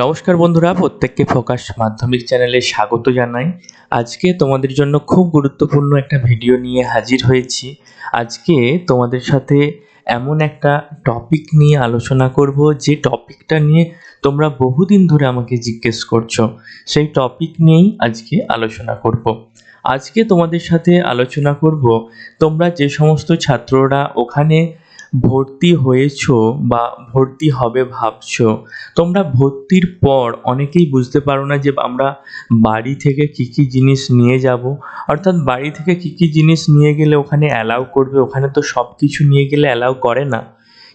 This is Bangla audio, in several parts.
নমস্কার বন্ধুরা, প্রত্যেককে ফোকাস মাধ্যমিক চ্যানেলে স্বাগত জানাই। আজকে তোমাদের জন্য খুব গুরুত্বপূর্ণ একটা ভিডিও নিয়ে হাজির হয়েছি। আজকে তোমাদের সাথে এমন একটা টপিক নিয়ে আলোচনা করব, যে টপিকটা নিয়ে তোমরা বহুদিন ধরে আমাকে জিজ্ঞেস করছ। সেই টপিক নিয়েই আজকে আলোচনা করব। আজকে তোমাদের সাথে আলোচনা করব, তোমরা যে সমস্ত ছাত্ররা ওখানে ভর্তি হয়েছো বা ভর্তি হবে ভাবছ? তোমরা ভর্তির পর অনেকেই বুঝতে পারো না যে আমরা বাড়ি থেকে কী কী জিনিস নিয়ে যাব। অর্থাৎ বাড়ি থেকে কী কী জিনিস নিয়ে গেলে ওখানে অ্যালাউ করবে? ওখানে তো সব কিছু নিয়ে গেলে অ্যালাউ করে না।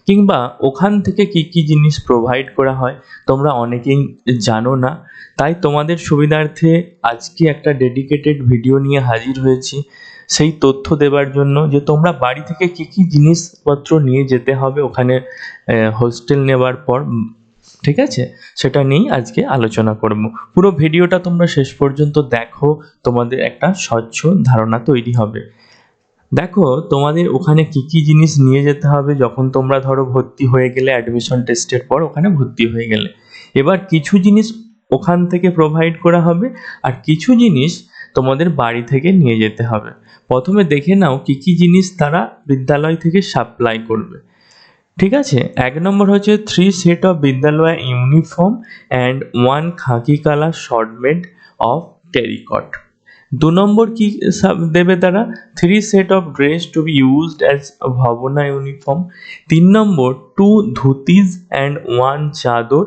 কিংবা ওখান থেকে কী কী জিনিস প্রোভাইড করা হয় তোমরা অনেকেই জানো না। তাই তোমাদের সুবিধার্থে আজকে একটা ডেডিকেটেড ভিডিও নিয়ে হাজির হয়েছি। সেই তথ্য দেবার জন্য যে তোমরা বাড়ি থেকে কী কী জিনিসপত্র নিয়ে যেতে হবে ওখানে হোস্টেল নেবার পর ঠিক আছে? সেটা নিয়েই আজকে আলোচনা করব। পুরো ভিডিওটা তোমরা শেষ পর্যন্ত দেখো, তোমাদের একটা স্বচ্ছ ধারণা তৈরি হবে। দেখো, তোমাদের ওখানে কি কি জিনিস নিয়ে যেতে হবে যখন তোমরা ধরো ভর্তি হয়ে গেলে অ্যাডমিশন টেস্টের পর ওখানে ভর্তি হয়ে গেলে। এবার কিছু জিনিস ওখান থেকে প্রোভাইড করা হবে আর কিছু জিনিস তোমাদের বাড়ি থেকে নিয়ে যেতে হবে। প্রথমে দেখে নাও কি কি জিনিস তারা বিদ্যালয় থেকে সাপ্লাই করবে। ঠিক আছে? এক নম্বর হচ্ছে three set of Vidyalaya uniform and one khaki colour শর্টমেড of terrycot দু নম্বর কি দেবে তারা? Three set of dress to be used as ভবনা uniform তিন নম্বর two dhotis and one chadar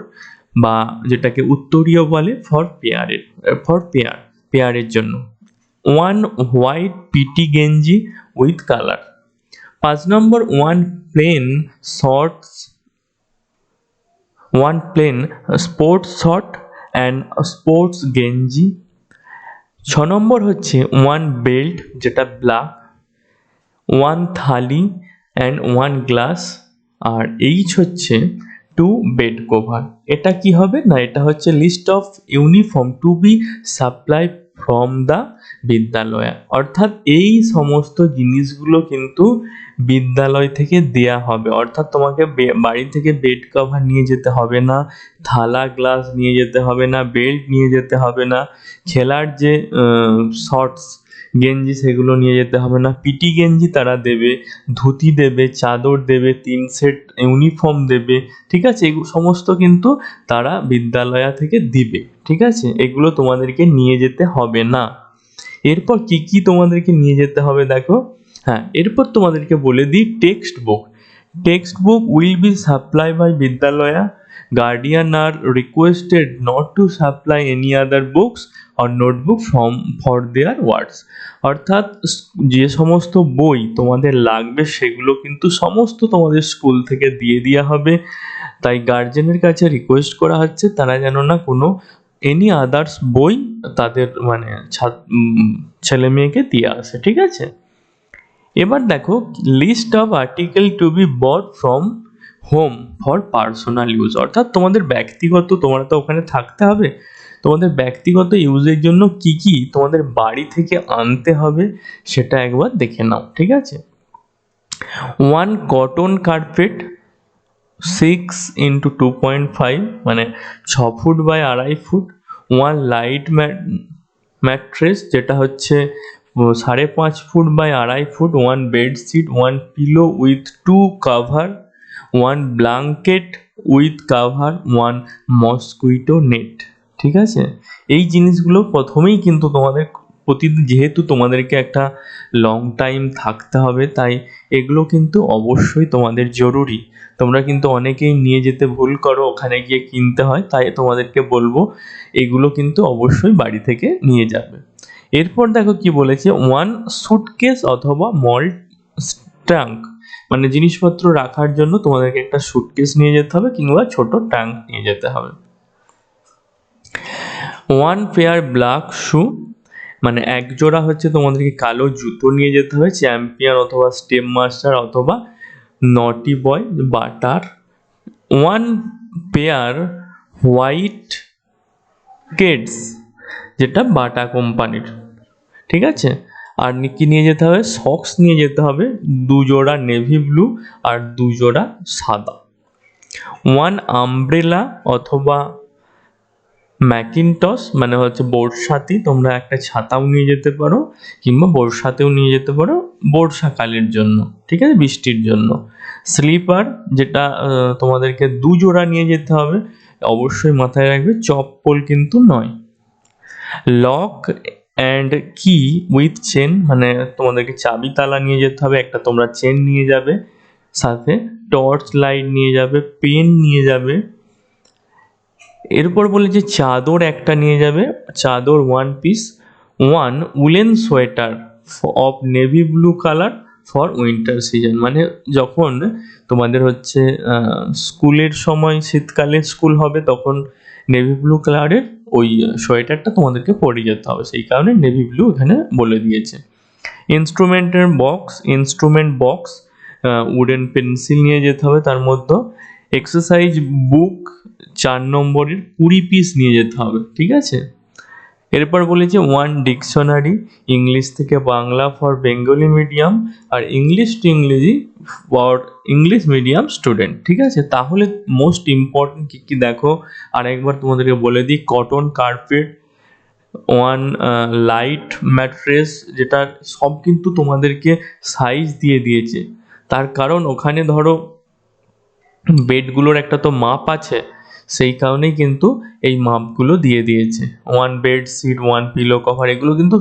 বা যেটাকে উত্তরীয় বলে ফর পেয়ারের ফর পেয়ার পেয়ারের জন্য। One white PT genji with colour পাঁচ নম্বর one plain shorts one plain sports short and sports genji. ছ নম্বর হচ্ছে ওয়ান বেল্ট যেটা black one thali and one glass R H হচ্ছে টু বেড কভার এটা কি হবে? না, এটা হচ্ছে list of uniform to be supply from the Vidyalaya. অর্থাৎ এই সমস্ত জিনিসগুলো কিন্তু বিদ্যালয় থেকে দেয়া হবে। অর্থাৎ তোমাকে বাড়ি থেকে বেড কভার নিয়ে যেতে হবে না, থালা গ্লাস নিয়ে যেতে হবে না বেল্ট নিয়ে যেতে হবে না। খেলার যে শর্টস গেঞ্জি সেগুলো নিয়ে যেতে হবে না। পিটি গেঞ্জি তারা দেবে, ধুতি দেবে, চাদর দেবে, তিন সেট ইউনিফর্ম দেবে, ঠিক আছে? এগুলো সমস্ত কিন্তু তারা বিদ্যালয়া থেকে দিবে, ঠিক আছে? এগুলো তোমাদেরকে নিয়ে যেতে হবে না। এরপর কি কি তোমাদেরকে নিয়ে যেতে হবে দেখো? হ্যাঁ এরপর তোমাদেরকে বলে দিই text book. Text book will be supply by Vidyalaya guardian are requested not to supply any other books or notebook from for their wards অর্থাৎ, যে সমস্ত বই তোমাদের লাগবে, সেগুলো কিন্তু সমস্ত তোমাদের স্কুল থেকে দিয়ে দেওয়া হবে। তাই গার্জেনের কাছে রিকোয়েস্ট করা হচ্ছে, তারা যেন না কোনো এনি আদার্স বই তাদের মানে ছেলে মেয়েকে দিয়ে আসে, ঠিক আছে? এবার দেখো list of article to be brought from home for personal use অর্থাৎ তোমাদের ব্যক্তিগত, তোমরা তো ওখানে থাকতে হবে, তোমাদের ব্যক্তিগত ইউজের জন্য কি কি তোমাদের বাড়ি থেকে আনতে হবে সেটা একবার দেখে নাও, ঠিক আছে? One cotton carpet six into two point five মানে ছ ফুট বাই আড়াই ফুট ওয়ান লাইট ম্যাট্রেস যেটা হচ্ছে সাড়ে পাঁচ ফুট বাই আড়াই foot one bedsheet one pillow with two cover one blanket with cover one mosquito net ঠিক আছে? এই জিনিসগুলো প্রথমেই কিন্তু তোমাদের প্রতিদিন যেহেতু তোমাদেরকে একটা লং টাইম থাকতে হবে, তাই এগুলো কিন্তু অবশ্যই তোমাদের জরুরি। তোমরা কিন্তু অনেকেই নিয়ে যেতে ভুল করো, ওখানে গিয়ে কিনতে হয়, তাই তোমাদেরকে বলব, এগুলো কিন্তু অবশ্যই বাড়ি থেকে নিয়ে যাবে। এরপর দেখো কি বলেছে ওয়ান সুটকেস অথবা মল ট্যাঙ্ক মানে জিনিসপত্র রাখার জন্য তোমাদেরকে একটা সুটকেস নিয়ে যেতে হবে কিংবা ছোট ট্যাঙ্ক নিয়ে যেতে হবে। ওয়ান পেয়ার ব্ল্যাক শু মানে এক জোড়া হচ্ছে তোমাদেরকে কালো জুতো নিয়ে যেতে হবে চ্যাম্পিয়ন অথবা স্টেপ মাস্টার অথবা নটি বয় বাটার ওয়ান পেয়ার হোয়াইট কেডস যেটা বাটা কোম্পানির। ঠিক আছে? আর কি নিয়ে যেতে হবে? সক্স নিয়ে যেতে হবে। দুজোড়া নেভি ব্লু আর দুজোড়া সাদা। ওয়ান আমব্রেলা অথবা ম্যাকিনটস মানে হচ্ছে বর্ষাতি, তোমরা একটা ছাতাও নিয়ে যেতে পারো, কিংবা বর্ষাতেও নিয়ে যেতে পারো বর্ষাকালের জন্য, ঠিক আছে? বৃষ্টির জন্য। স্লিপার যেটা তোমাদেরকে দুজোড়া নিয়ে যেতে হবে, অবশ্যই মাথায় রাখবে, চপ্পল কিন্তু নয়। Lock and key with chain মানে তোমাদেরকে চাবি তালা নিয়ে যেতে হবে, একটা তোমরা চেন নিয়ে যাবে, সাথে টর্চ লাইট নিয়ে যাবে পেন নিয়ে যাবে। এরপর বলে যে চাদর একটা নিয়ে যাবে, চাদর one piece one woollen sweater of navy blue colour for winter season মানে যখন তোমাদের হচ্ছে স্কুলের সময় শীতকালে স্কুল হবে, তখন নেভি ব্লু কালারের ওই সোয়েটারটা তোমাদেরকে পরে যেতে হবে। সেই কারণে নেভি ব্লু এখানে বলে দিয়েছে। ইনস্ট্রুমেন্টের box instrument box wooden pencil নিয়ে যেতে হবে তার মধ্যে। এক্সারসাইজ বুক চার নম্বরের কুড়ি পিস নিয়ে যেতে হবে। ঠিক আছে? এরপর বলেছে ওয়ান ডিকশনারি ইংলিশ থেকে Bangla for Bengali medium R English to Ingreji for English medium student ঠিক আছে? তাহলে মোস্ট ইম্পর্টেন্ট কী কী দেখো? আরেকবার তোমাদেরকে বলে দিই cotton carpet one light mattress যেটা সব কিন্তু তোমাদেরকে সাইজ দিয়ে দিয়েছে। তার কারণ ওখানে ধরো বেডগুলোর একটা তো মাপ আছে সেই কারণেই কিন্তু এই মাপগুলো দিয়ে দিয়েছে। One bed sheet one pillow cover এগুলো কিন্তু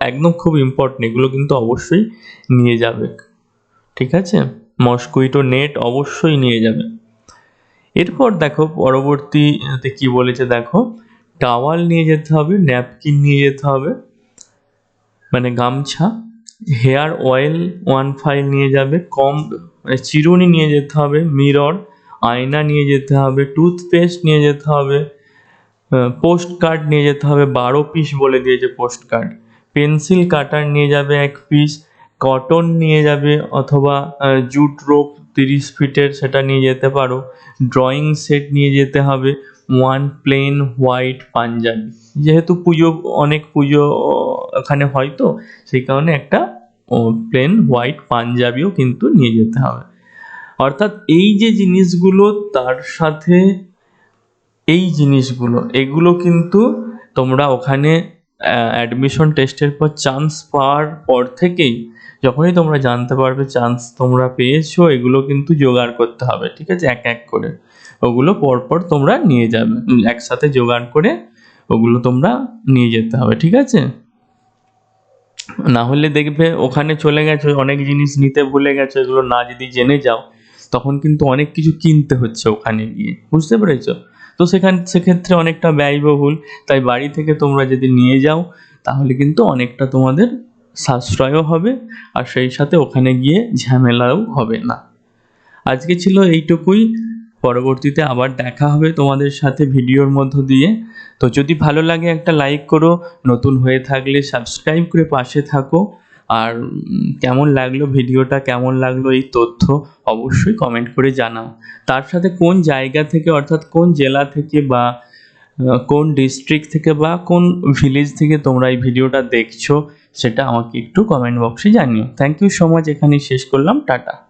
একদম খুব ইম্পর্টেন্ট এগুলো কিন্তু অবশ্যই নিয়ে যাবে। ঠিক আছে? মস্কুইটো নেট অবশ্যই নিয়ে যাবে। এরপর দেখো পরবর্তীতে কি বলেছে দেখো টাওয়াল নিয়ে যেতে হবে ন্যাপকিন নিয়ে যেতে হবে মানে গামছা হেয়ার অয়েল ওয়ান ফাইল নিয়ে যাবে কম মানে চিরুনি নিয়ে যেতে হবে মিরর আয়না নিয়ে যেতে হবে টুথপেস্ট নিয়ে যেতে হবে পোস্ট কার্ড নিয়ে যেতে হবে, বারো পিস বলে দিয়েছে পোস্ট কার্ড পেন্সিল কাটার নিয়ে যাবে এক পিস কটন নিয়ে যাবে অথবা জুট রোপ তিরিশ ফিটের সেটা নিয়ে যেতে পারো। ড্রয়িং সেট নিয়ে যেতে হবে ওয়ান প্লেন হোয়াইট পাঞ্জাবি। যেহেতু পুজো, অনেক পুজো ওখানে হয় তো, সেই কারণে একটা প্লেন হোয়াইট পাঞ্জাবিও কিন্তু নিয়ে যেতে হবে। অর্থাৎ এই যে জিনিসগুলো, তার সাথে এই জিনিসগুলো, এগুলো কিন্তু তোমরা ওখানে অ্যাডমিশন টেস্টের পর চান্স পাওয়ার পর থেকেই যখনই তোমরা জানতে পারবে চান্স তোমরা পেয়েছ, এগুলো কিন্তু জোগাড় করতে হবে, ঠিক আছে? এক এক করে। ওগুলো পরপর তোমরা নিয়ে যাবে একসাথে জোগাড় করে ওগুলো তোমরা নিয়ে যেতে হবে, ঠিক আছে? না হলে দেখবে ওখানে চলে গেছো, অনেক জিনিস নিতে ভুলে গেছো, এগুলো না যদি জেনে যাও তখন কিন্তু অনেক কিছু কিনতে হচ্ছে ওখানে গিয়ে। বুঝতে পেরেছ? তো সেখান, সেক্ষেত্রে অনেকটা ব্যয়বহুল। তাই বাড়ি থেকে তোমরা যদি নিয়ে যাও, তাহলে কিন্তু অনেকটা তোমাদের সাশ্রয়ও হবে, আর সেই সাথে ওখানে গিয়ে ঝামেলাও হবে না। আজকে ছিল এইটুকুই। পরবর্তীতে আবার দেখা হবে তোমাদের সাথে ভিডিওর মধ্য দিয়ে। তো যদি ভালো লাগে একটা লাইক করো, নতুন হয়ে থাকলে সাবস্ক্রাইব করে পাশে থাকো। আর কেমন লাগল ভিডিওটা, কেমন লাগল এই তথ্য অবশ্যই কমেন্ট করে জানাও। তার সাথে কোন জায়গা থেকে, অর্থাৎ কোন জেলা থেকে বা কোন ডিস্ট্রিক্ট থেকে বা কোন ভিলেজ থেকে তোমরা এই ভিডিওটা দেখছ, সেটা আমাকে একটু কমেন্ট বক্সে জানিও। থ্যাংক ইউ সো মাচ এখানেই শেষ করলাম, টাটা।